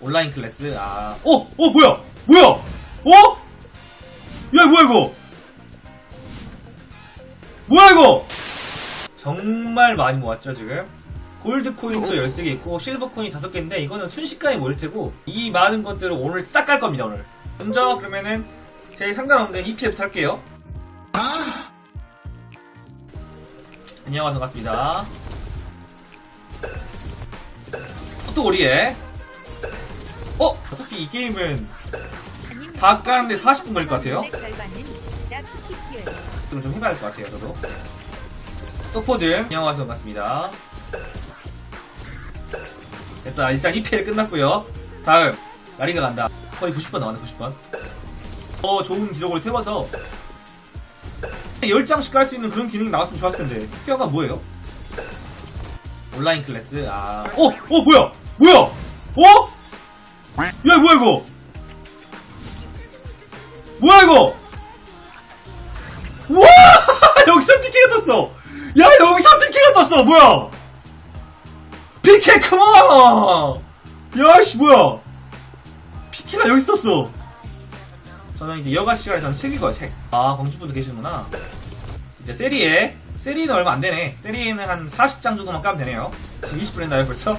온라인 클래스? 아. 어? 어 뭐야? 뭐야? 어? 야 뭐야 이거? 뭐야 이거? 정말 많이 모았죠 지금? 골드 코인도 13개 있고 실버 코인 5개인데 이거는 순식간에 모일 테고 이 많은 것들을 오늘 싹 깔 겁니다 오늘. 먼저 그러면은 제일 상관없는 EPF부터 할게요. 안녕하세요 반갑습니다. 또 우리의 어? 어차피 이 게임은 다 까는데 40분 걸릴 것 같아요. 그럼 좀 해봐야 할 것 같아요 저도. 똑포든 안녕하세요 반갑습니다. 됐어 일단 2패 끝났고요. 다음 라리가 간다. 거의 90번 나왔네 90번. 더 좋은 기록을 세워서 10장씩 깔 수 있는 그런 기능이 나왔으면 좋았을 텐데. 뼈가 뭐예요? 온라인 클래스? 아. 어? 어 뭐야? 뭐야? 어? 야 뭐야 이거? 뭐야 이거? 우와! 여기서 PK가 떴어. 야 여기서 PK가 떴어. 뭐야? PK 컴온 야씨 뭐야? PK가 여기서 떴어. 저는 이제 여가 시간에 저는 책 읽어요 책아 공주분도 계시는구나. 이제 세리에 세리는 얼마 안 되네. 세리는 한 40장 정도만 까면 되네요. 지금 20분 했나요 벌써?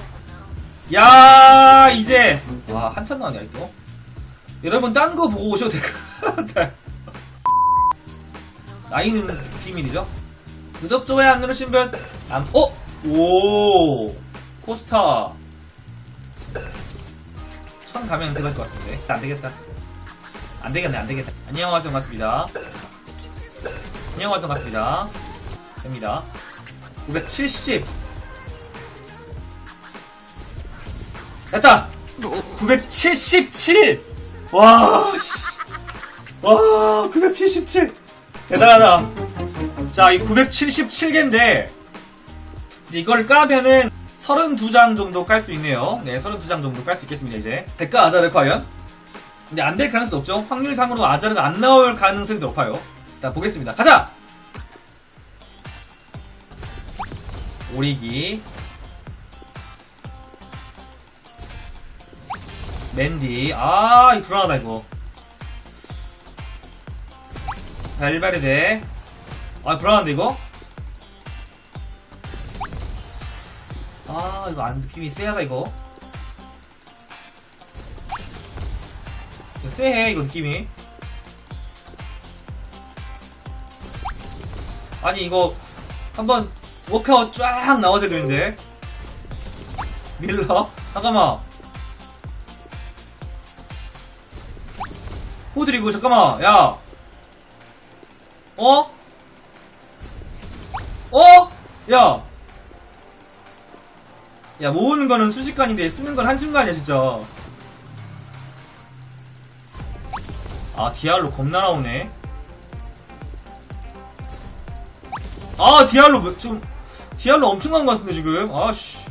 야 이제. 와 한참 나왔냐 또 여러분 딴 거 보고 오셔도 될 것 같아요. 나이는 비밀이죠? 구독 좋아요 안 누르신 분? 안, 어? 오 코스타. 천 가면 들어갈 것 같은데. 안 되겠다. 안 되겠네 안 되겠다 안녕하세요 반갑습니다. 안녕하세요 반갑습니다. 됩니다. 970 됐다 977 와, 씨. 와, 977. 대단하다. 자, 이 977개인데, 이걸 까면은 32장 정도 깔 수 있네요. 네, 32장 정도 깔 수 있겠습니다, 이제. 대가 아자르 과연? 근데 안 될 가능성도 없죠. 확률상으로 아자르가 안 나올 가능성이 높아요. 자, 보겠습니다. 가자! 오리기. 맨디. 아, 이 불안하다, 이거. 발바르데. 아, 불안한데, 이거? 아, 이거 안, 느낌이 쎄하다, 이거. 이거 쎄해, 이거 느낌이. 아니, 이거, 한번, 워크아웃 쫙 나와줘야 되는데. 밀러? 잠깐만. 호드리고 잠깐만. 야. 어? 어? 야! 야 모으는 거는 순식간인데 쓰는 건 한순간이야 진짜. 아 디알로 겁나 나오네. 아 디알로 뭐- 좀 디알로 엄청난 것 같은데 지금? 아씨.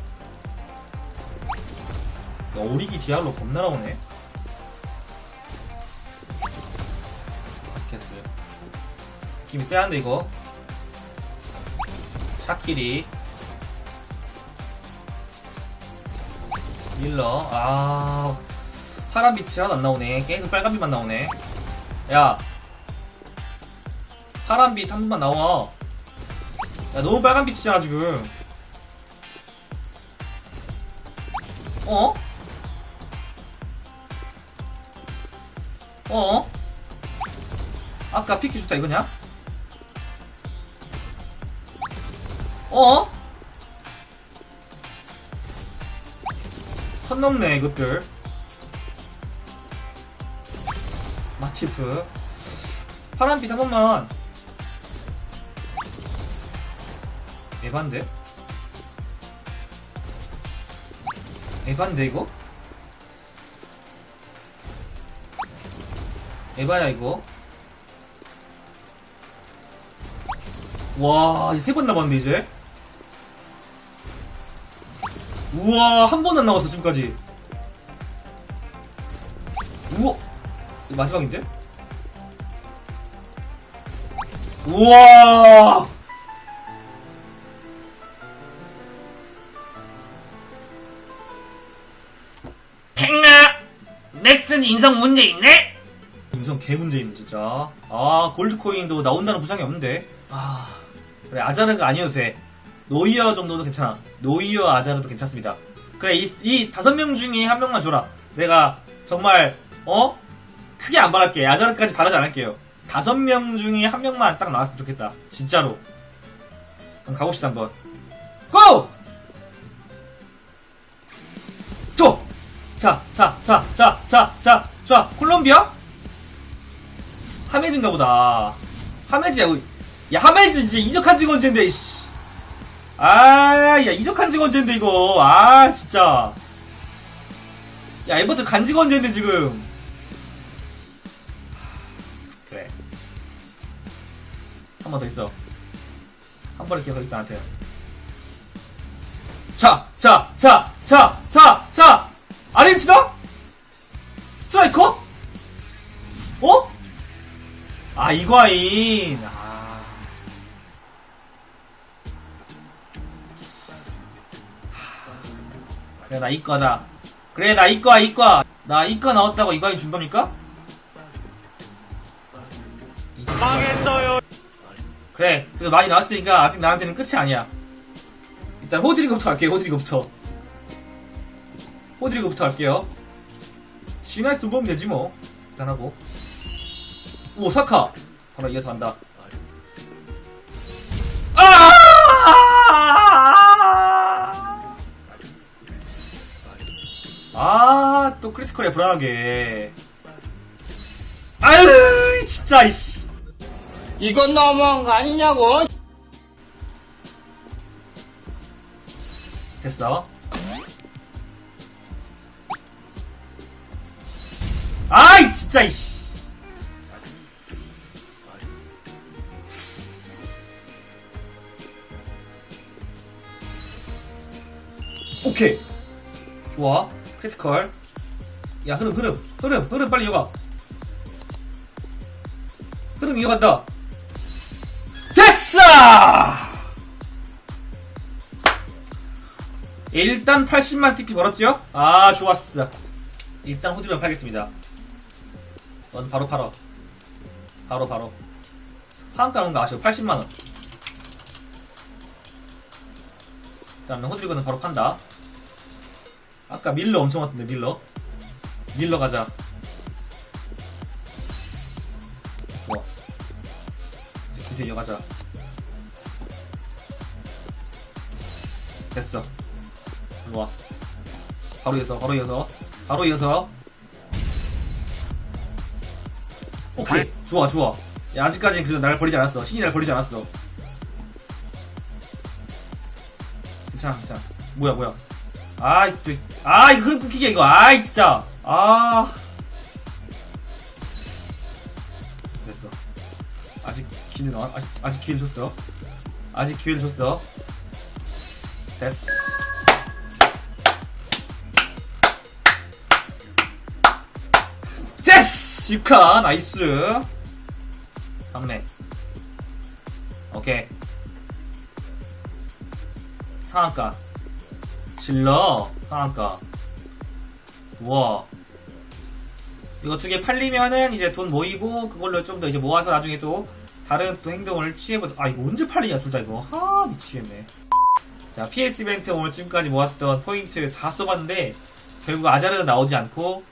야 오리기 디알로 겁나 나오네 느낌이 쎄한데 이거? 샤키리. 밀러. 아 파란빛이 하나도 안 나오네. 계속 빨간빛만 나오네. 야. 파란빛 한 번만 나와. 야 너무 빨간빛이잖아 지금. 어? 어? 아까 피키 좋다 이거냐? 어? 선 넘네 이것들 마티프 파란빛 한 번만 에반데? 에반데 이거? 에바야 이거 와, 세 번 남았네, 이제. 우와, 한 번 안 나왔어, 지금까지. 우와, 마지막인데? 우와! 팽아! 넥슨 인성 문제 있네? 인성 개 문제 있네 진짜. 아 골드코인도 나온다는 보장이 없는데. 아 그래 아자르가 아니어도 돼. 노이어 정도도 괜찮아. 노이어 아자르도 괜찮습니다. 그래 이, 이 다섯 명 중에 한 명만 줘라. 내가 정말 어 크게 안 바랄게. 아자르까지 바라지 않을게요. 다섯 명 중에 한 명만 딱 나왔으면 좋겠다. 진짜로. 그럼 가봅시다 한번. 고! 줘! 자, 자, 자, 자, 자, 자, 자, 콜롬비아? 하메즈인가 보다. 하메즈야. 야, 하메즈 진짜 이적한 직원제인데, 씨. 아, 야, 이적한 직원제인데, 이거. 아, 진짜. 야, 에버트 간 직원제인데, 지금. 그래. 한 번 더 있어. 한 번에 기억하겠다 나한테. 자, 자, 자, 자, 자, 자! 아르헨티나? 스트라이커? 어? 아, 이과인. 그래, 나 이과다. 그래, 나 이과, 이과. 나 이과 나왔다고 이과인 준 겁니까? 망했어요. 그래, 그래도 많이 나왔으니까 아직 나한테는 끝이 아니야. 일단 호드리그부터 할게요, 호드리그부터. 호드리그부터 할게요. 시나이스 두 번이면 되지 뭐. 일단 하고. 오, 사카! 바로 이어서 간다. 아, 또 크리티컬에 불안하게. 아유, 진짜, 이씨. 이건 너무한 거 아니냐고. 됐어. 아이 진짜 이씨. 오케이. 좋아. 크리티컬. 야 흐름 흐름 흐름 흐름 빨리 이어가. 흐름 이어간다. 됐어! 일단 80만 TP 벌었죠? 아, 좋았어. 일단 호드만 팔겠습니다. 넌 바로 팔어. 바로, 바로. 파한가 는 거 아쉬워. 80만원. 일단 호드리거는 바로 판다. 아까 밀러 엄청 왔던데, 밀러. 밀러 가자. 좋아. 이제 기세 이어가자. 됐어. 일로 와. 바로 이어서, 바로 이어서, 바로 이어서. 오케이. 좋아, 좋아. 야, 아직까지는 그래도 날 버리지 않았어. 신이 날 버리지 않았어. 괜찮아, 괜찮아. 뭐야, 뭐야. 아이, 또, 아, 이거 흐름 끊기게, 이거. 아이, 진짜. 아. 됐어. 아직 기회는, 나- 아직, 아직 기회를 줬어. 아직 기회를 줬어. 됐어. 됐어! 6카, 나이스. 3렙. 오케이. 상한가. 질러. 상한가. 우와. 이거 두 개 팔리면은 이제 돈 모이고 그걸로 좀 더 이제 모아서 나중에 또 다른 또 행동을 취해보자. 아, 이거 언제 팔리냐, 둘 다 이거. 하, 미치겠네. 자, PS 이벤트 오늘 지금까지 모았던 포인트 다 써봤는데, 결국 아자르는 나오지 않고,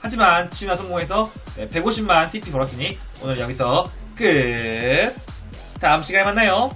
하지만 진화 성공해서 150만 TP 벌었으니, 오늘 여기서 끝! 다음 시간에 만나요.